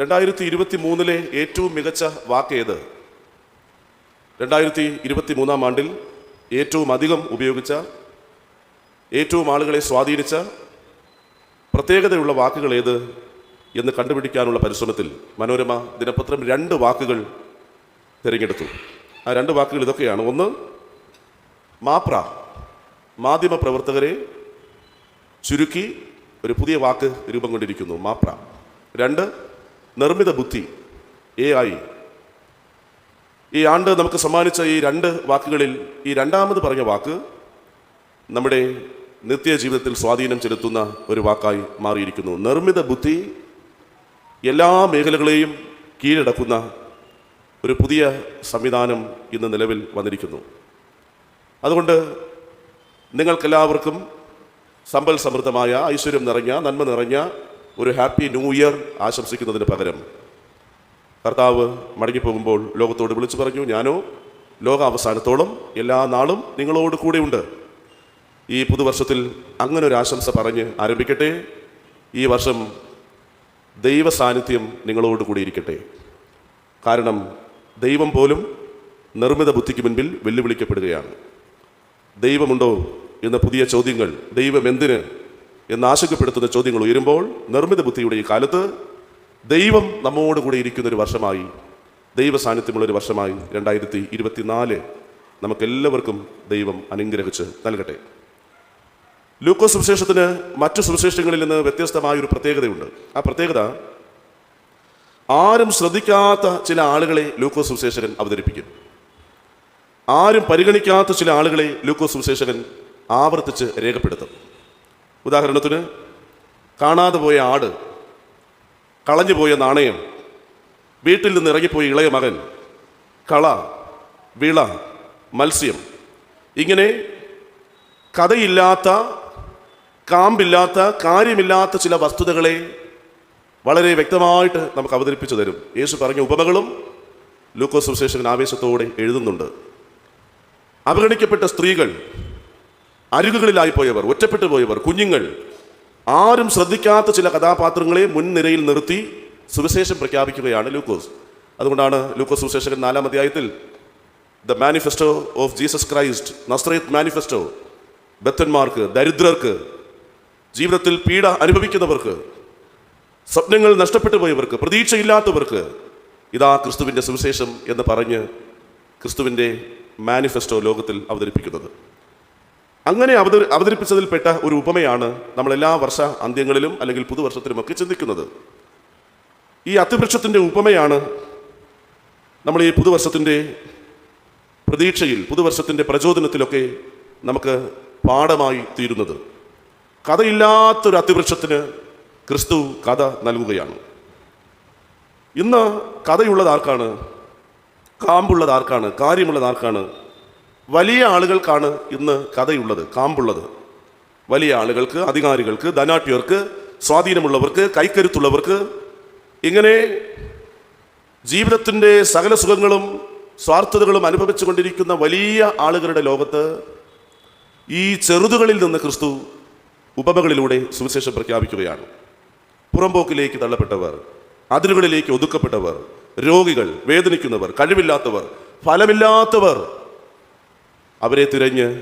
രണ്ടായിരത്തി ഇരുപത്തി മൂന്നിലെ ഏറ്റവും മികച്ച വാക്ക് ഏത്? രണ്ടായിരത്തി ഇരുപത്തി മൂന്നാം ആണ്ടിൽ ഏറ്റവും അധികം ഉപയോഗിച്ച ഏറ്റവും ആളുകളെ സ്വാധീനിച്ച പ്രത്യേകതയുള്ള വാക്കുകൾ ഏത് എന്ന് കണ്ടുപിടിക്കാനുള്ള പരിശ്രമത്തിൽ മനോരമ ദിനപത്രം രണ്ട് വാക്കുകൾ തിരഞ്ഞെടുത്തു. ആ രണ്ട് വാക്കുകൾ ഇതൊക്കെയാണ്. ഒന്ന് മാപ്ര മാധ്യമ പ്രവർത്തകരെ ചുരുക്കി ഒരു പുതിയ വാക്ക് രൂപം കൊണ്ടിരിക്കുന്നു മാപ്ര. രണ്ട് നിർമ്മിത ബുദ്ധി എ ഐ ഈ ആണ്ട് നമുക്ക് സമ്മാനിച്ച ഈ രണ്ട് വാക്കുകളിൽ ഈ രണ്ടാമത് പറഞ്ഞ വാക്ക് നമ്മുടെ നിത്യജീവിതത്തിൽ സ്വാധീനം ചെലുത്തുന്ന ഒരു വാക്കായി മാറിയിരിക്കുന്നു. നിർമ്മിത ബുദ്ധി എല്ലാ മേഖലകളെയും കീഴടക്കുന്ന ഒരു പുതിയ സംവിധാനം ഇന്ന് നിലവിൽ വന്നിരിക്കുന്നു. അതുകൊണ്ട് നിങ്ങൾക്കെല്ലാവർക്കും സമ്പൽ സമൃദ്ധമായ ഐശ്വര്യം നിറഞ്ഞ നന്മ നിറഞ്ഞ ഒരു ഹാപ്പി ന്യൂ ഇയർ ആശംസിക്കുന്നതിന് പകരം കർത്താവ് മടങ്ങിപ്പോകുമ്പോൾ ലോകത്തോട് വിളിച്ചു പറഞ്ഞു ഞാനോ ലോക അവസാനത്തോളം എല്ലാ നാളും നിങ്ങളോട് കൂടെയുണ്ട്. ഈ പുതുവർഷത്തിൽ അങ്ങനെ ഒരു ആശംസ പറഞ്ഞ് ആരംഭിക്കട്ടെ. ഈ വർഷം ദൈവ സാന്നിധ്യം നിങ്ങളോട് കൂടി ഇരിക്കട്ടെ. കാരണം ദൈവം പോലും നിർമ്മിത ബുദ്ധിക്ക് മുൻപിൽ വെല്ലുവിളിക്കപ്പെടുകയാണ്. ദൈവമുണ്ടോ എന്ന പുതിയ ചോദ്യങ്ങൾ ദൈവം എന്തിന് എന്ന് ആശങ്കപ്പെടുത്തുന്ന ചോദ്യങ്ങൾ ഉയരുമ്പോൾ നിർമ്മിത ബുദ്ധിയുടെ ഈ കാലത്ത് ദൈവം നമ്മോട് കൂടെ ഇരിക്കുന്ന ഒരു വർഷമായി ദൈവ സാന്നിധ്യമുള്ള ഒരു വർഷമായി രണ്ടായിരത്തി ഇരുപത്തിനാല് നമുക്കെല്ലാവർക്കും ദൈവം അനുഗ്രഹിച്ച് നൽകട്ടെ. ലൂക്കോസ് സുവിശേഷത്തിന് മറ്റു സുവിശേഷങ്ങളിൽ നിന്ന് വ്യത്യസ്തമായ ഒരു പ്രത്യേകതയുണ്ട്. ആ പ്രത്യേകത ആരും ശ്രദ്ധിക്കാത്ത ചില ആളുകളെ ലൂക്കോസ് സുവിശേഷകൻ അവതരിപ്പിക്കും. ആരും പരിഗണിക്കാത്ത ചില ആളുകളെ ലൂക്കോസ് സുവിശേഷകൻ ആവർത്തിച്ച് രേഖപ്പെടുത്തും. ഉദാഹരണത്തിന് കാണാതെ പോയ ആട് കളഞ്ഞു പോയ നാണയം വീട്ടിൽ നിന്ന് ഇറങ്ങിപ്പോയ ഇളയ മകൻ കള വിള മത്സ്യം ഇങ്ങനെ കഥയില്ലാത്ത കാമ്പില്ലാത്ത കാര്യമില്ലാത്ത ചില വസ്തുതകളെ വളരെ വ്യക്തമായിട്ട് നമുക്ക് അവതരിപ്പിച്ചു തരും. യേശു പറഞ്ഞ ഉപമകളും ലൂക്കോസ് സുവിശേഷകൻ ആവേശത്തോടെ എഴുതുന്നുണ്ട്. അവഗണിക്കപ്പെട്ട സ്ത്രീകൾ അരുകുകളിലായി പോയവർ ഒറ്റപ്പെട്ടു പോയവർ കുഞ്ഞുങ്ങൾ ആരും ശ്രദ്ധിക്കാത്ത ചില കഥാപാത്രങ്ങളെ മുൻനിരയിൽ നിർത്തി സുവിശേഷം പ്രഖ്യാപിക്കുകയാണ് ലൂക്കോസ്. അതുകൊണ്ടാണ് ലൂക്കോസ് സുവിശേഷകൻ നാലാം അധ്യായത്തിൽ the manifesto of Jesus Christ Nazareth manifesto ബത്തന്മാർക്ക് ദരിദ്രർക്ക് ജീവിതത്തിൽ പീഡ അനുഭവിക്കുന്നവർക്ക് സ്വപ്നങ്ങൾ നഷ്ടപ്പെട്ടു പോയവർക്ക് പ്രതീക്ഷയില്ലാത്തവർക്ക് ഇതാ ക്രിസ്തുവിന്റെ സുവിശേഷം എന്ന് പറഞ്ഞ് ക്രിസ്തുവിന്റെ മാനിഫെസ്റ്റോ ലോകത്തിൽ അവതരിപ്പിക്കുന്നത്. അങ്ങനെ അവതരി അവതരിപ്പിച്ചതിൽപ്പെട്ട ഒരു ഉപമയാണ് നമ്മൾ എല്ലാ വർഷ അന്ത്യങ്ങളിലും അല്ലെങ്കിൽ പുതുവർഷത്തിലുമൊക്കെ ചിന്തിക്കുന്നത്. ഈ അത്തിവൃക്ഷത്തിന്റെ ഉപമയാണ് നമ്മൾ ഈ പുതുവർഷത്തിന്റെ പ്രതീക്ഷയിൽ പുതുവർഷത്തിന്റെ പ്രചോദനത്തിലൊക്കെ നമുക്ക് പാഠമായി തീരുന്നത്. കഥയില്ലാത്തൊരു അത്തിവൃക്ഷത്തിന് ക്രിസ്തു കഥ നൽകുകയാണ്. ഇന്ന് കഥയുള്ളത് ആർക്കാണ്? കാമ്പുള്ളത് ആർക്കാണ്? കാര്യമുള്ളത് ആർക്കാണ്? വലിയ ആളുകൾക്കാണ് ഇന്ന് കഥയുള്ളത് കാമ്പുള്ളത്. വലിയ ആളുകൾക്ക് അധികാരികൾക്ക് ധനാട്യർക്ക് സ്വാധീനമുള്ളവർക്ക് കൈക്കരുത്തുള്ളവർക്ക് ഇങ്ങനെ ജീവിതത്തിന്റെ സകല സുഖങ്ങളും സ്വാർത്ഥതകളും അനുഭവിച്ചു കൊണ്ടിരിക്കുന്ന വലിയ ആളുകളുടെ ലോകത്ത് ഈ ചെറുതുകളിൽ നിന്ന് ക്രിസ്തു ഉപമകളിലൂടെ സുവിശേഷം പ്രഖ്യാപിക്കുകയാണ്. പുറമ്പോക്കിലേക്ക് തള്ളപ്പെട്ടവർ അതിരുകളിലേക്ക് ഒതുക്കപ്പെട്ടവർ രോഗികൾ വേദനിക്കുന്നവർ കഴിവില്ലാത്തവർ ഫലമില്ലാത്തവർ അവരെ തിരഞ്ഞ്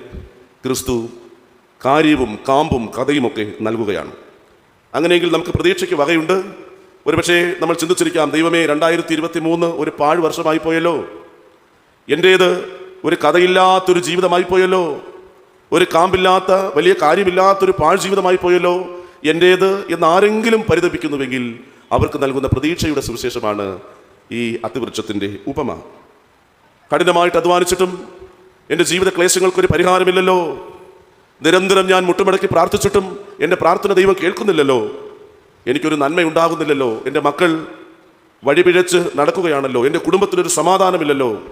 ക്രിസ്തു കാര്യവും കാമ്പും കഥയുമൊക്കെ നൽകുകയാണ്. അങ്ങനെയെങ്കിൽ നമുക്ക് പ്രതീക്ഷയ്ക്ക് വകയുണ്ട്. ഒരുപക്ഷേ നമ്മൾ ചിന്തിച്ചിരിക്കാം ദൈവമേ രണ്ടായിരത്തി ഇരുപത്തി മൂന്ന് ഒരു പാഴ് വർഷമായി പോയല്ലോ. എന്റേത് ഒരു കഥയില്ലാത്തൊരു ജീവിതമായി പോയല്ലോ. ഒരു കാമ്പില്ലാത്ത വലിയ കാര്യമില്ലാത്തൊരു പാഴ് ജീവിതമായി പോയല്ലോ. എന്റേത് എന്ന് ആരെങ്കിലും പരിതപിക്കുന്നുവെങ്കിൽ അവർക്ക് നൽകുന്ന പ്രതീക്ഷയുടെ സുവിശേഷമാണ് ഈ അതിവൃക്ഷത്തിന്റെ ഉപമ. കഠിനമായിട്ട് അധ്വാനിച്ചിട്ടും എന്റെ ജീവിത ക്ലേശങ്ങൾക്കൊരു പരിഹാരമില്ലല്ലോ. നിരന്തരം ഞാൻ മുട്ടുമടക്കി പ്രാർത്ഥിച്ചിട്ടും എന്റെ പ്രാർത്ഥന ദൈവം കേൾക്കുന്നില്ലല്ലോ. എനിക്കൊരു നന്മ ഉണ്ടാകുന്നില്ലല്ലോ എന്റെ മക്കൾ വഴിപിഴച്ച് നടക്കുകയാണല്ലോ. എന്റെ കുടുംബത്തിനൊരു സമാധാനമില്ലല്ലോ.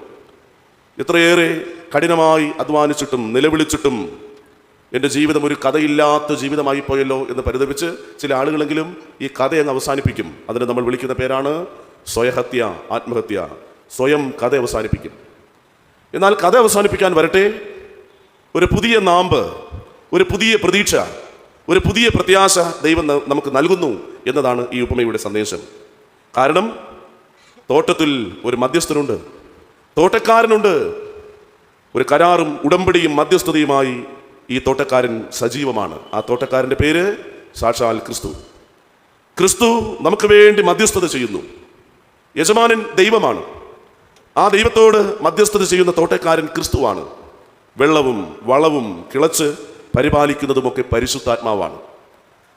എത്രയേറെ കഠിനമായി അധ്വാനിച്ചിട്ടും നിലവിളിച്ചിട്ടും എന്റെ ജീവിതം ഒരു കഥയില്ലാത്ത ജീവിതമായി പോയല്ലോ എന്ന് പരിതപിച്ച് ചില ആളുകളെങ്കിലും ഈ കഥ അങ്ങ് അവസാനിപ്പിക്കും. അതിനെ നമ്മൾ വിളിക്കുന്ന പേരാണ് സ്വയഹത്യ ആത്മഹത്യ. സ്വയം കഥ അവസാനിപ്പിക്കും. എന്നാൽ കഥ അവസാനിപ്പിക്കാൻ വരട്ടെ. ഒരു പുതിയ നാമ്പ് ഒരു പുതിയ പ്രതീക്ഷ ഒരു പുതിയ പ്രത്യാശ ദൈവം നമുക്ക് നൽകുന്നു എന്നതാണ് ഈ ഉപമയുടെ സന്ദേശം. കാരണം തോട്ടത്തിൽ ഒരു മധ്യസ്ഥനുണ്ട്. തോട്ടക്കാരനുണ്ട്. ഒരു കരാറും ഉടമ്പടിയും മധ്യസ്ഥതയുമായി ഈ തോട്ടക്കാരൻ സജീവമാണ്. ആ തോട്ടക്കാരന്റെ പേര് സാക്ഷാൽ ക്രിസ്തു. ക്രിസ്തു നമുക്ക് വേണ്ടി മധ്യസ്ഥത ചെയ്യുന്നു. യജമാനൻ ദൈവമാണ്. ആ ദൈവത്തോട് മധ്യസ്ഥത ചെയ്യുന്ന തോട്ടക്കാരൻ ക്രിസ്തുവാണ്. വെള്ളവും വളവും കിളച്ച് പരിപാലിക്കുന്നതുമൊക്കെ പരിശുദ്ധാത്മാവാണ്.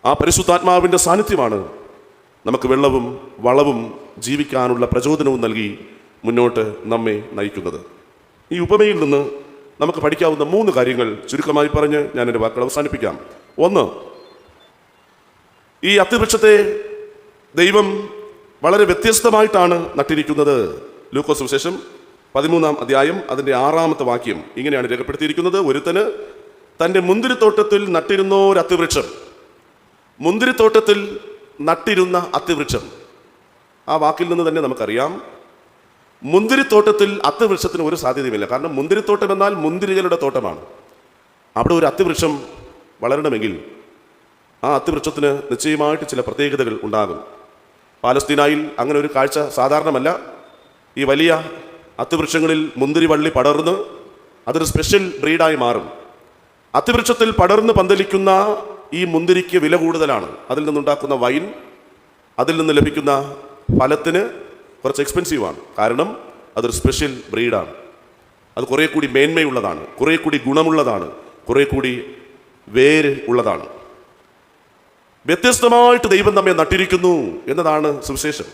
ആ പരിശുദ്ധാത്മാവിന്റെ സാന്നിധ്യമാണ് നമുക്ക് വെള്ളവും വളവും ജീവിക്കാനുള്ള പ്രചോദനവും നൽകി മുന്നോട്ട് നമ്മെ നയിക്കുന്നത്. ഈ ഉപമയിൽ നിന്ന് നമുക്ക് പഠിക്കാവുന്ന മൂന്ന് കാര്യങ്ങൾ ചുരുക്കമായി പറഞ്ഞ് ഞാൻ എന്റെ വാക്കുകൾ അവസാനിപ്പിക്കാം. ഒന്ന് ഈ അത്തിവൃക്ഷത്തെ ദൈവം വളരെ വ്യത്യസ്തമായിട്ടാണ് നട്ടിരിക്കുന്നത്. ലൂക്കോസ് വിശേഷം പതിമൂന്നാം അധ്യായം അതിന്റെ ആറാമത്തെ വാക്യം ഇങ്ങനെയാണ് രേഖപ്പെടുത്തിയിരിക്കുന്നത്. ഒരുത്തന് തന്റെ മുന്തിരിത്തോട്ടത്തിൽ നട്ടിരുന്ന ഒരു അത്തിവൃക്ഷം? മുന്തിരിത്തോട്ടത്തിൽ നട്ടിരുന്ന അത്തിവൃക്ഷം. ആ വാക്കിൽ നിന്ന് തന്നെ നമുക്കറിയാം. മുന്തിരിത്തോട്ടത്തിൽ അത്തിവൃക്ഷത്തിന് ഒരു സാധ്യതയുമില്ല. കാരണം മുന്തിരിത്തോട്ടം എന്നാൽ മുന്തിരികളുടെ തോട്ടമാണ്. അവിടെ ഒരു അത്തിവൃക്ഷം വളരണമെങ്കിൽ ആ അത്തിവൃക്ഷത്തിന് നിശ്ചയമായിട്ട് ചില പ്രത്യേകതകൾ ഉണ്ടാകും. പാലസ്തീനായിൽ അങ്ങനെ ഒരു കാഴ്ച സാധാരണമല്ല. ഈ വലിയ അത്തിവൃക്ഷങ്ങളിൽ മുന്തിരിവള്ളി പടർന്ന് അതൊരു സ്പെഷ്യൽ ബ്രീഡായി മാറും. അത്തിവൃക്ഷത്തിൽ പടർന്ന് പന്തലിക്കുന്ന ഈ മുന്തിരിക്ക് വില കൂടുതലാണ്. അതിൽ നിന്നുണ്ടാക്കുന്ന വൈൻ അതിൽ നിന്ന് ലഭിക്കുന്ന ഫലത്തിന് കുറച്ച് എക്സ്പെൻസീവാണ്. കാരണം അതൊരു സ്പെഷ്യൽ ബ്രീഡാണ്. അത് കുറേ കൂടി മേന്മയുള്ളതാണ് കുറേ കൂടി ഗുണമുള്ളതാണ് കുറേ കൂടി വേര് ഉള്ളതാണ്. വ്യത്യസ്തമായിട്ട് ദൈവം നമ്മെ നട്ടിരിക്കുന്നു എന്നതാണ് സുവിശേഷം.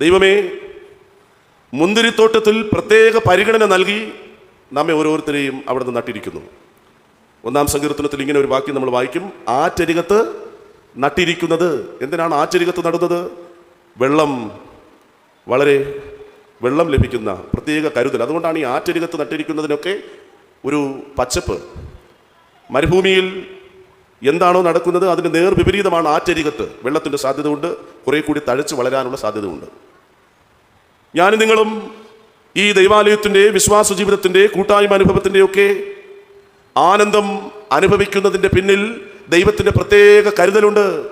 ദൈവമേ മുന്തിരിത്തോട്ടത്തിൽ പ്രത്യേക പരിഗണന നൽകി നമ്മെ ഓരോരുത്തരെയും അവിടെ നിന്ന് നട്ടിരിക്കുന്നു. ഒന്നാം സങ്കീർത്തനത്തിൽ ഇങ്ങനെ ഒരു വാക്യം നമ്മൾ വായിക്കും. ആറ്റരികത്ത് നട്ടിരിക്കുന്നത്. എന്തിനാണ് ആറ്റരികത്ത് നടുന്നത്? വെള്ളം. വളരെ വെള്ളം ലഭിക്കുന്ന പ്രത്യേക കരുതൽ. അതുകൊണ്ടാണ് ഈ ആറ്റരികത്ത് നട്ടിരിക്കുന്നതിനൊക്കെ ഒരു പച്ചപ്പ്. മരുഭൂമിയിൽ എന്താണോ നടക്കുന്നത് അതിന് നേർ വിപരീതമാണ് ആറ്റരികത്ത്. വെള്ളത്തിന്റെ സാധ്യത കൊണ്ട് കുറേ കൂടി തഴച്ച് വളരാനുള്ള സാധ്യതയുണ്ട്. ഞാനും നിങ്ങളും ഈ ദൈവാലയത്തിന്റെ വിശ്വാസ ജീവിതത്തിന്റെ കൂട്ടായ്മ അനുഭവത്തിന്റെ ഒക്കെ ആനന്ദം അനുഭവിക്കുന്നതിന്റെ പിന്നിൽ ദൈവത്തിന്റെ പ്രത്യേക കരുതലുണ്ട്.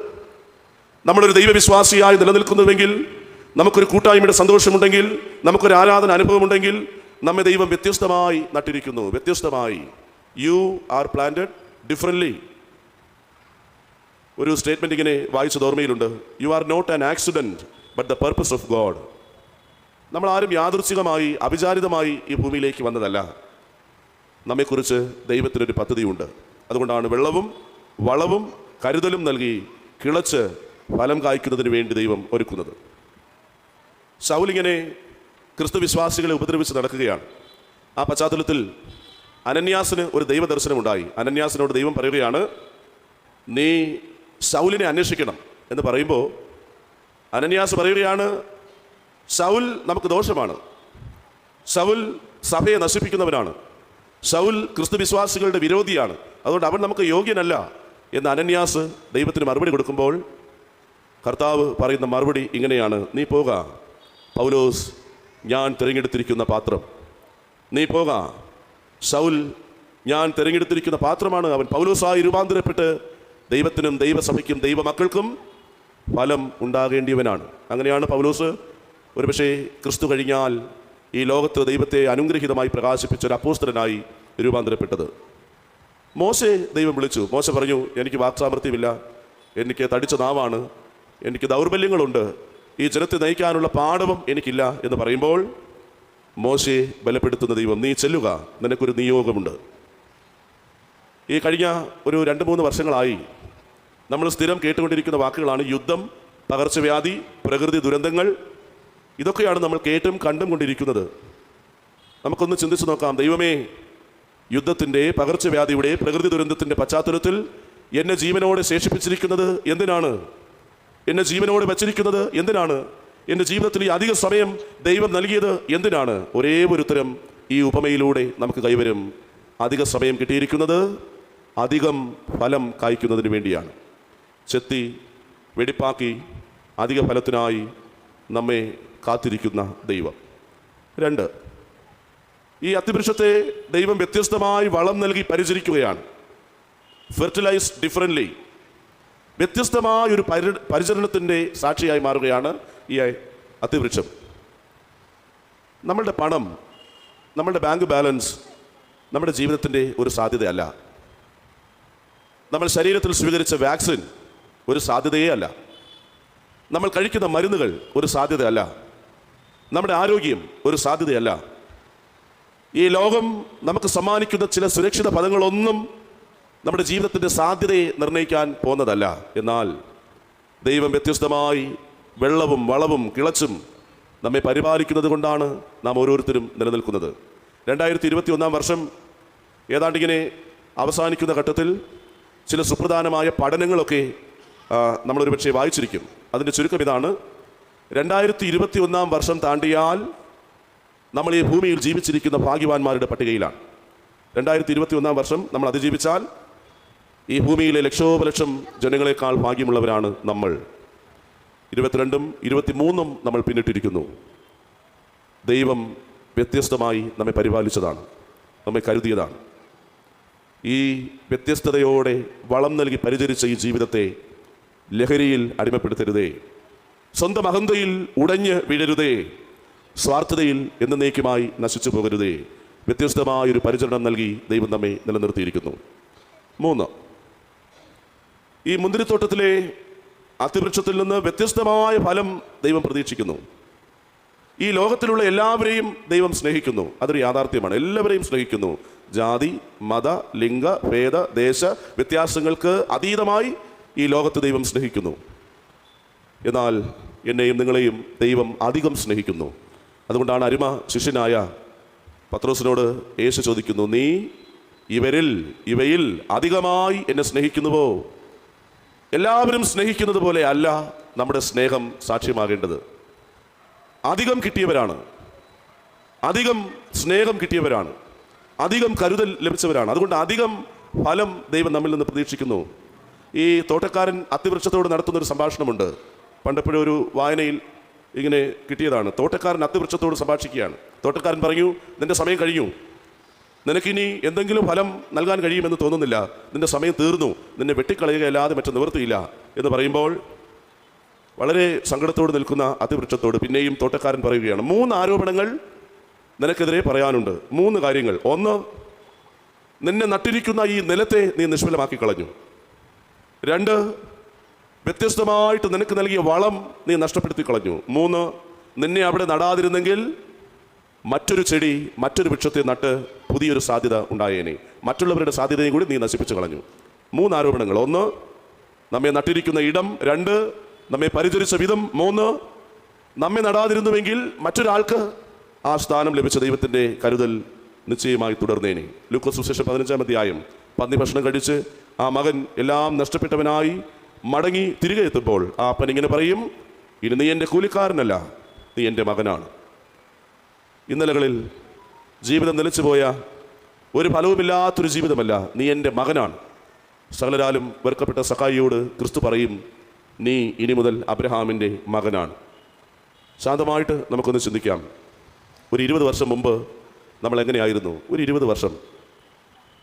നമ്മളൊരു ദൈവവിശ്വാസിയായി നിലനിൽക്കുന്നുവെങ്കിൽ നമുക്കൊരു കൂട്ടായ്മയുടെ സന്തോഷമുണ്ടെങ്കിൽ നമുക്കൊരു ആരാധന അനുഭവമുണ്ടെങ്കിൽ നമ്മെ ദൈവം വ്യത്യസ്തമായി നട്ടിരിക്കുന്നു. വ്യത്യസ്തമായി. യു ആർ പ്ലാന്റഡ് ഡിഫറെന്റ്ലി ഒരു സ്റ്റേറ്റ്മെന്റ് ഇങ്ങനെ വായിച്ചത് ഓർമ്മയിലുണ്ട്. You are not an accident but the purpose of God നമ്മൾ ആരും യാദൃച്ഛികമായി അവിചാരിതമായി ഈ ഭൂമിയിലേക്ക് വന്നതല്ല. നമ്മെക്കുറിച്ച് ദൈവത്തിനൊരു പദ്ധതിയുണ്ട്. അതുകൊണ്ടാണ് വെള്ളവും വളവും കരുതലും നൽകി കിളച്ച് ഫലം കായ്ക്കുന്നതിന് വേണ്ടി ദൈവം ഒരുക്കുന്നത്. ശൗലിങ്ങനെ ക്രിസ്തുവിശ്വാസികളെ ഉപദ്രവിച്ച് നടക്കുകയാണ്. ആ പശ്ചാത്തലത്തിൽ അനന്യാസിന് ഒരു ദൈവദർശനമുണ്ടായി. അനന്യാസിനോട് ദൈവം പറയുകയാണ് നീ ശൗലിനെ അന്വേഷിക്കണം എന്ന് പറയുമ്പോൾ അനന്യാസ് പറയുകയാണ് ശൗൽ നമുക്ക് ദോഷമാണ്. സൗൽ സഭയെ നശിപ്പിക്കുന്നവനാണ്. സൗൽ ക്രിസ്തുവിശ്വാസികളുടെ വിരോധിയാണ്. അതുകൊണ്ട് അവൻ നമുക്ക് യോഗ്യനല്ല എന്ന് അനന്യാസ് ദൈവത്തിന് മറുപടി കൊടുക്കുമ്പോൾ കർത്താവ് പറയുന്ന മറുപടി ഇങ്ങനെയാണ്. നീ പോക. പൗലോസ് ഞാൻ തിരഞ്ഞെടുത്തിരിക്കുന്ന പാത്രം. നീ പോക. സൗൽ ഞാൻ തിരഞ്ഞെടുത്തിരിക്കുന്ന പാത്രമാണ് അവൻ. പൗലോസായി രൂപാന്തരപ്പെട്ട് ദൈവത്തിനും ദൈവസഭയ്ക്കും ദൈവമക്കൾക്കും ഫലം ഉണ്ടാകേണ്ടിയവനാണ്. അങ്ങനെയാണ് പൗലോസ് ഒരുപക്ഷേ ക്രിസ്തു കഴിഞ്ഞാൽ ഈ ലോകത്ത് ദൈവത്തെ അനുഗ്രഹീതമായി പ്രകാശിപ്പിച്ച ഒരു അപ്പോസ്തലനായി രൂപാന്തരപ്പെട്ടത്. മോശെ ദൈവം വിളിച്ചു. മോശ പറഞ്ഞു എനിക്ക് വാക്സാമർത്ഥ്യമില്ല എനിക്ക് തടിച്ച നാവാണ്. എനിക്ക് ദൗർബല്യങ്ങളുണ്ട്. ഈ ജനത്തെ നയിക്കാനുള്ള പാഠവും എനിക്കില്ല. എന്ന് പറയുമ്പോൾ മോശയെ ബലപ്പെടുത്തുന്ന ദൈവം നീ ചെല്ലുക. നിനക്കൊരു നിയോഗമുണ്ട്. ഈ കഴിഞ്ഞ ഒരു രണ്ട് മൂന്ന് വർഷങ്ങളായി നമ്മൾ സ്ഥിരം കേട്ടുകൊണ്ടിരിക്കുന്ന വാക്കുകളാണ് യുദ്ധം പകർച്ചവ്യാധി പ്രകൃതി ദുരന്തങ്ങൾ ഇതൊക്കെയാണ് നമ്മൾ കേട്ടും കണ്ടും കൊണ്ടിരിക്കുന്നത്. നമുക്കൊന്ന് ചിന്തിച്ചു നോക്കാം. ദൈവമേ യുദ്ധത്തിന്റെ പകർച്ചവ്യാധിയുടെ പ്രകൃതി ദുരന്തത്തിന്റെ പശ്ചാത്തലത്തിൽ എന്നെ ജീവനോടെ ശേഷിപ്പിച്ചിരിക്കുന്നത് എന്തിനാണ്? എന്നെ ജീവനോട് വച്ചിരിക്കുന്നത് എന്തിനാണ്? എന്റെ ജീവിതത്തിൽ ഈ അധിക സമയം ദൈവം നൽകിയത് എന്തിനാണ്? ഒരേ ഒരു ഉത്തരം ഈ ഉപമയിലൂടെ നമുക്ക് കൈവരും. അധിക സമയം കിട്ടിയിരിക്കുന്നത് അധികം ഫലം കായ്ക്കുന്നതിന് വേണ്ടിയാണ്. ചെത്തി വെടിപ്പാക്കി അധിക ഫലത്തിനായി നമ്മെ കാത്തിരിക്കുന്ന ദൈവം. രണ്ട് ഈ അത്തിവൃക്ഷത്തെ ദൈവം വ്യത്യസ്തമായി വളം നൽകി പരിചരിക്കുകയാണ്. ഫെർട്ടിലൈസ് ഡിഫറന്റ്ലി വ്യത്യസ്തമായ ഒരു പരി പരിചരണത്തിന്റെ സാക്ഷിയായി മാറുകയാണ് ഈ അത്തിവൃക്ഷം. നമ്മളുടെ പണം നമ്മളുടെ ബാങ്ക് ബാലൻസ് നമ്മുടെ ജീവിതത്തിന്റെ ഒരു സാധ്യതയല്ല. നമ്മൾ ശരീരത്തിൽ സ്വീകരിച്ച വാക്സിൻ ഒരു സാധ്യതയേ അല്ല. നമ്മൾ കഴിക്കുന്ന മരുന്നുകൾ ഒരു സാധ്യതയല്ല. നമ്മുടെ ആരോഗ്യം ഒരു സാധ്യതയല്ല. ഈ ലോകം നമുക്ക് സമ്മാനിക്കുന്ന ചില സുരക്ഷിത പദങ്ങളൊന്നും നമ്മുടെ ജീവിതത്തിന്റെ സാധ്യതയെ നിർണയിക്കാൻ പോകുന്നതല്ല. എന്നാൽ ദൈവം വ്യത്യസ്തമായി വെള്ളവും വളവും കിളച്ചും നമ്മെ പരിപാലിക്കുന്നത് കൊണ്ടാണ് നാം ഓരോരുത്തരും നിലനിൽക്കുന്നത്. രണ്ടായിരത്തി ഇരുപത്തി ഒന്നാം വർഷം ഏതാണ്ടിങ്ങനെ അവസാനിക്കുന്ന ഘട്ടത്തിൽ ചില സുപ്രധാനമായ പഠനങ്ങളൊക്കെ നമ്മളൊരു പക്ഷേ വായിച്ചിരിക്കും. അതിന്റെ ചുരുക്കം ഇതാണ് രണ്ടായിരത്തി ഇരുപത്തി ഒന്നാം വർഷം താണ്ടിയാൽ നമ്മൾ ഈ ഭൂമിയിൽ ജീവിച്ചിരിക്കുന്ന ഭാഗ്യവാന്മാരുടെ പട്ടികയിലാണ്. രണ്ടായിരത്തി ഇരുപത്തി ഒന്നാം വർഷം നമ്മൾ അതിജീവിച്ചാൽ ഈ ഭൂമിയിലെ ലക്ഷോപലക്ഷം ജനങ്ങളെക്കാൾ ഭാഗ്യമുള്ളവരാണ് നമ്മൾ. ഇരുപത്തിരണ്ടും ഇരുപത്തിമൂന്നും നമ്മൾ പിന്നിട്ടിരിക്കുന്നു. ദൈവം വ്യത്യസ്തമായി നമ്മെ പരിപാലിച്ചതാണ് നമ്മെ കരുതിയതാണ്. ഈ വ്യത്യസ്തതയോടെ വളം നൽകി പരിചരിച്ച ഈ ജീവിതത്തെ ലഹരിയിൽ അടിമപ്പെടുത്തരുതേ. സ്വന്തം അഹന്തയിൽ ഉടഞ്ഞ് വീഴരുതേ സ്വാർത്ഥതയിൽ എന്നേക്കുമായി നശിച്ചു പോകരുതേ. വ്യത്യസ്തമായൊരു പരിചരണം നൽകി ദൈവം നമ്മെ നിലനിർത്തിയിരിക്കുന്നു. മൂന്ന്. ഈ മുന്തിരിത്തോട്ടത്തിലെ അതിവൃക്ഷത്തിൽ നിന്ന് വ്യത്യസ്തമായ ഫലം ദൈവം പ്രതീക്ഷിക്കുന്നു. ഈ ലോകത്തിലുള്ള എല്ലാവരെയും ദൈവം സ്നേഹിക്കുന്നു. അതൊരു യാഥാർത്ഥ്യമാണ്. എല്ലാവരെയും സ്നേഹിക്കുന്നു. ജാതി മത ലിംഗ ഭേദ ദേശ വ്യത്യാസങ്ങൾക്ക് അതീതമായി ഈ ലോകത്ത് ദൈവം സ്നേഹിക്കുന്നു. എന്നാൽ എന്നെയും നിങ്ങളെയും ദൈവം അധികം സ്നേഹിക്കുന്നു. അതുകൊണ്ടാണ് അരുമ ശിഷ്യനായ പത്രോസിനോട് യേശു ചോദിക്കുന്നു നീ ഇവരിൽ ഇവയിൽ അധികമായി എന്നെ സ്നേഹിക്കുന്നുവോ? എല്ലാവരും സ്നേഹിക്കുന്നത് പോലെ അല്ല നമ്മുടെ സ്നേഹം സാക്ഷ്യമാകേണ്ടത്. അധികം കിട്ടിയവരാണ്. അധികം സ്നേഹം കിട്ടിയവരാണ്. അധികം കരുതൽ ലഭിച്ചവരാണ്. അതുകൊണ്ട് അധികം ഫലം ദൈവം നമ്മിൽ നിന്ന് പ്രതീക്ഷിക്കുന്നു. ഈ തോട്ടക്കാരൻ അത്തിവൃക്ഷത്തോട് നടത്തുന്നൊരു സംഭാഷണമുണ്ട്. പണ്ടെപ്പോഴും ഒരു വായനയിൽ ഇങ്ങനെ കിട്ടിയതാണ്. തോട്ടക്കാരൻ അത്തിവൃക്ഷത്തോട് സംഭാഷിക്കുകയാണ്. തോട്ടക്കാരൻ പറഞ്ഞു നിന്റെ സമയം കഴിഞ്ഞു. നിനക്കിനി എന്തെങ്കിലും ഫലം നൽകാൻ കഴിയുമെന്ന് തോന്നുന്നില്ല. നിന്റെ സമയം തീർന്നു. നിന്നെ വെട്ടിക്കളയുകയല്ലാതെ മറ്റു നിവൃത്തിയില്ല. എന്ന് പറയുമ്പോൾ വളരെ സങ്കടത്തോട് നിൽക്കുന്ന അതിവൃക്ഷത്തോട് പിന്നെയും തോട്ടക്കാരൻ പറയുകയാണ് മൂന്ന് ആരോപണങ്ങൾ നിനക്കെതിരെ പറയാനുണ്ട്. മൂന്ന് കാര്യങ്ങൾ. ഒന്ന് നിന്നെ നട്ടിരിക്കുന്ന ഈ നിലത്തെ നീ നിഷ്ഫലമാക്കി കളഞ്ഞു രണ്ട് വ്യത്യസ്തമായിട്ട് നിനക്ക് നൽകിയ വളം നീ നഷ്ടപ്പെടുത്തി കളഞ്ഞു മൂന്ന് നിന്നെ അവിടെ നടാതിരുന്നെങ്കിൽ മറ്റൊരു ചെടി മറ്റൊരു വൃക്ഷത്തെ നട്ട് പുതിയൊരു സാധ്യത ഉണ്ടായേനെ. മറ്റുള്ളവരുടെ സാധ്യതയും കൂടി നീ നശിപ്പിച്ചു കളഞ്ഞു. മൂന്ന് ആരോപണങ്ങൾ. ഒന്ന് നമ്മെ നട്ടിരിക്കുന്ന ഇടം. രണ്ട് നമ്മെ പരിചരിച്ച വിധം. മൂന്ന് നമ്മെ നടാതിരുന്നുവെങ്കിൽ മറ്റൊരാൾക്ക് ആ സ്ഥാനം ലഭിച്ച ദൈവത്തിന്റെ കരുതൽ നിശ്ചയമായി തുടർന്നേനെ. ലൂക്കോസ് സുശേഷം പതിനഞ്ചാം അധ്യായം. പന്നി ഭക്ഷണം കഴിച്ച് ആ മകൻ എല്ലാം നഷ്ടപ്പെട്ടവനായി മടങ്ങി തിരികെ എത്തുമ്പോൾ ആ അപ്പൻ ഇങ്ങനെ പറയും ഇനി നീ എന്റെ കൂലിക്കാരനല്ല നീ എന്റെ മകനാണ്. ഇന്നലകളിൽ ജീവിതം നിലച്ചുപോയ ഒരു ഫലവുമില്ലാത്തൊരു ജീവിതമല്ല നീ എന്റെ മകനാണ്. സകലരാലും വെറുക്കപ്പെട്ട സഖായിയോട് ക്രിസ്തു പറയും നീ ഇനി മുതൽ അബ്രഹാമിന്റെ മകനാണ്. ശാന്തമായിട്ട് നമുക്കൊന്ന് ചിന്തിക്കാം. ഒരു ഇരുപത് വർഷം മുമ്പ് നമ്മൾ എങ്ങനെയായിരുന്നു? ഒരു ഇരുപത് വർഷം.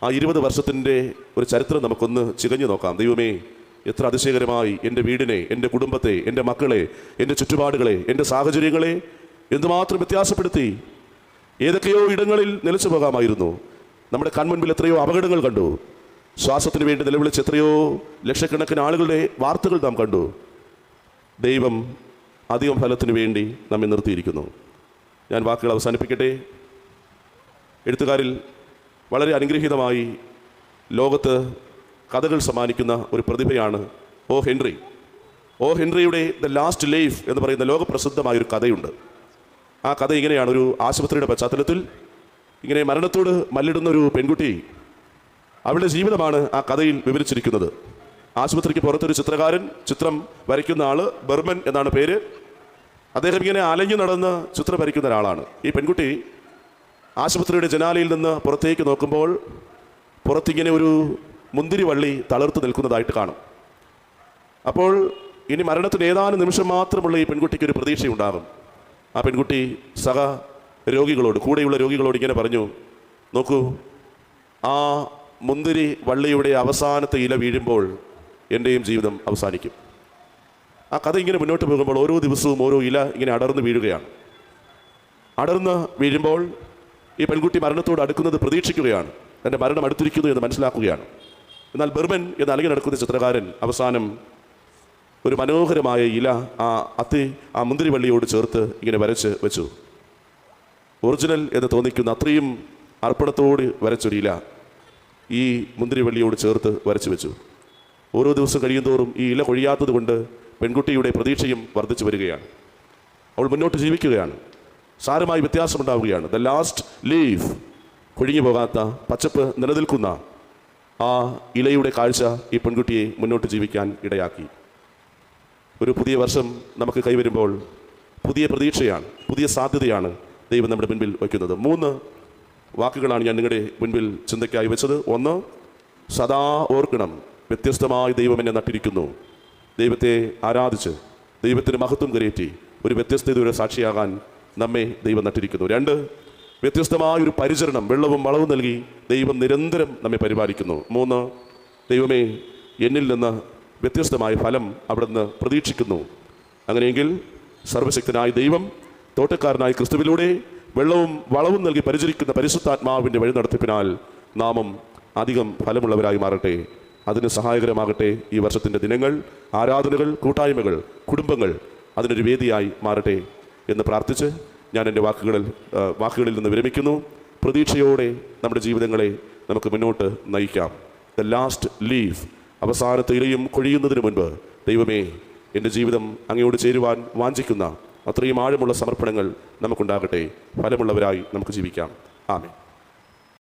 ആ ഇരുപത് വർഷത്തിന്റെ ഒരു ചരിത്രം നമുക്കൊന്ന് ചികഞ്ഞു നോക്കാം. ദൈവമേ എത്ര അതിശയകരമായി എന്റെ വീടിനെ എന്റെ കുടുംബത്തെ എന്റെ മക്കളെ എന്റെ ചുറ്റുപാടുകളെ എന്റെ സാഹചര്യങ്ങളെ എന്തുമാത്രം വ്യത്യാസപ്പെടുത്തി ഏതൊക്കെയോ ഇടങ്ങളിൽ നിലച്ചു പോകാമായിരുന്നു. നമ്മുടെ കൺമുൻപിൽ എത്രയോ അപകടങ്ങൾ കണ്ടു. ശ്വാസത്തിന് വേണ്ടി നിലവിളിച്ച് എത്രയോ ലക്ഷക്കണക്കിന് ആളുകളുടെ വാർത്തകൾ നാം കണ്ടു. ദൈവം അധികം ഫലത്തിന് വേണ്ടി നമ്മെ നിർത്തിയിരിക്കുന്നു. ഞാൻ വാക്കുകൾ അവസാനിപ്പിക്കട്ടെ. എഴുത്തുകാരിൽ വളരെ അനുഗ്രഹീതമായി ലോകത്ത് കഥകൾ സമ്മാനിക്കുന്ന ഒരു പ്രതിഭയാണ് ഓ ഹെൻറി. ഓ ഹെൻറിയുടെ ദ ലാസ്റ്റ് ലൈഫ് എന്ന് പറയുന്ന ലോകപ്രസിദ്ധമായ ഒരു കഥയുണ്ട്. ആ കഥ ഇങ്ങനെയാണ്. ഒരു ആശുപത്രിയുടെ പശ്ചാത്തലത്തിൽ ഇങ്ങനെ മരണത്തോട് മല്ലിടുന്ന ഒരു പെൺകുട്ടി അവളുടെ ജീവിതമാണ് ആ കഥയിൽ വിവരിച്ചിരിക്കുന്നത്. ആശുപത്രിക്ക് പുറത്തൊരു ചിത്രകാരൻ ചിത്രം വരയ്ക്കുന്ന ആൾ ബർമൻ എന്നാണ് പേര്. അദ്ദേഹം ഇങ്ങനെ അലഞ്ഞു നടന്ന് ചിത്രം വരയ്ക്കുന്ന ഒരാളാണ്. ഈ പെൺകുട്ടി ആശുപത്രിയുടെ ജനാലയിൽ നിന്ന് പുറത്തേക്ക് നോക്കുമ്പോൾ പുറത്തിങ്ങനെ ഒരു മുന്തിരി വള്ളി തളർത്ത് നിൽക്കുന്നതായിട്ട് കാണും. അപ്പോൾ ഇനി മരണത്തിന് ഏതാനും നിമിഷം മാത്രമുള്ള ഈ പെൺകുട്ടിക്ക് ഒരു പ്രതീക്ഷയുണ്ടാകും ആ പെൺകുട്ടി സഹ രോഗികളോട് കൂടെയുള്ള രോഗികളോട് ഇങ്ങനെ പറഞ്ഞു നോക്കൂ ആ മുന്തിരി വള്ളിയുടെ അവസാനത്തെ ഇല വീഴുമ്പോൾ എന്റെയും ജീവിതം അവസാനിക്കും. ആ കഥ ഇങ്ങനെ മുന്നോട്ട് പോകുമ്പോൾ ഓരോ ദിവസവും ഓരോ ഇല ഇങ്ങനെ അടർന്ന് വീഴുകയാണ്. അടർന്ന് വീഴുമ്പോൾ ഈ പെൺകുട്ടി മരണത്തോട് അടുക്കുന്നത് പ്രതീക്ഷിക്കുകയാണ്. എന്റെ മരണം അടുത്തിരിക്കുന്നു എന്ന് മനസ്സിലാക്കുകയാണ്. എന്നാൽ ബെർമൻ എന്ന് അലങ്ങി നടക്കുന്ന ചിത്രകാരൻ അവസാനം ഒരു മനോഹരമായ ഇല ആ അത്തി ആ മുന്തിരിവള്ളിയോട് ചേർത്ത് ഇങ്ങനെ വരച്ച് വെച്ചു. ഒറിജിനൽ എന്ന് തോന്നിക്കുന്ന അത്രയും അർപ്പണത്തോട് വരച്ചൊരു ഇല ഈ മുന്തിരിവള്ളിയോട് ചേർത്ത് വരച്ചു വെച്ചു. ഓരോ ദിവസം കഴിയുന്തോറും ഈ ഇല കൊഴിയാത്തത് കൊണ്ട് പെൺകുട്ടിയുടെ പ്രതീക്ഷയും വർദ്ധിച്ചു വരികയാണ്. അവൾ മുന്നോട്ട് ജീവിക്കുകയാണ്. സാരമായി വ്യത്യാസമുണ്ടാവുകയാണ്. ദ ലാസ്റ്റ് ലീഫ് കൊഴിഞ്ഞു പോകാത്ത പച്ചപ്പ് നിലനിൽക്കുന്ന ആ ഇലയുടെ കാഴ്ച ഈ പെൺകുട്ടിയെ മുന്നോട്ട് ജീവിക്കാൻ ഇടയാക്കി. ഒരു പുതിയ വർഷം നമുക്ക് കൈവരുമ്പോൾ പുതിയ പ്രതീക്ഷയാണ് പുതിയ സാധ്യതയാണ് ദൈവം നമ്മുടെ മുൻപിൽ വയ്ക്കുന്നത്. മൂന്ന് വാക്കുകളാണ് ഞാൻ നിങ്ങളുടെ മുൻപിൽ ചിന്തയ്ക്കായി വെച്ചത്. ഒന്ന് സദാ ഓർക്കണം വ്യത്യസ്തമായി ദൈവം എന്നെ നട്ടിരിക്കുന്നു. ദൈവത്തെ ആരാധിച്ച് ദൈവത്തിന് മഹത്വം കരയേറ്റി ഒരു വ്യത്യസ്തതയുടെ സാക്ഷിയാകാൻ നമ്മെ ദൈവം നട്ടിരിക്കുന്നു. രണ്ട് വ്യത്യസ്തമായ ഒരു പരിചരണം വെള്ളവും വളവും നൽകി ദൈവം നിരന്തരം നമ്മെ പരിപാലിക്കുന്നു. മൂന്ന് ദൈവമേ എന്നിൽ നിന്ന് വ്യത്യസ്തമായ ഫലം അവിടുന്ന് പ്രതീക്ഷിക്കുന്നു. അങ്ങനെയെങ്കിൽ സർവശക്തനായ ദൈവം തോട്ടക്കാരനായ ക്രിസ്തുവിലൂടെ വെള്ളവും വളവും നൽകി പരിചരിക്കുന്ന പരിശുദ്ധാത്മാവിന്റെ വഴി നടത്തിപ്പിനാൽ നാമം അധികം ഫലമുള്ളവരായി മാറട്ടെ. അതിന് സഹായകരമാകട്ടെ ഈ വർഷത്തിന്റെ ദിനങ്ങൾ ആരാധനകൾ കൂട്ടായ്മകൾ കുടുംബങ്ങൾ അതിനൊരു വേദിയായി മാറട്ടെ എന്ന് പ്രാർത്ഥിച്ച് ഞാൻ എന്റെ വാക്കുകളിൽ വാക്കുകളിൽ നിന്ന് വിരമിക്കുന്നു. പ്രതീക്ഷയോടെ നമ്മുടെ ജീവിതങ്ങളെ നമുക്ക് മുന്നോട്ട് നയിക്കാം. ദ ലാസ്റ്റ് ലീഫ് അവസാനത്തെ ഇലയും കൊഴിയുന്നതിന് മുൻപ് ദൈവമേ എന്റെ ജീവിതം അങ്ങയോട് ചേരുവാൻ വാഞ്ചിക്കുന്ന അത്രയും ആഴമുള്ള സമർപ്പണങ്ങൾ നമുക്കുണ്ടാകട്ടെ. ഫലമുള്ളവരായി നമുക്ക് ജീവിക്കാം. ആമേ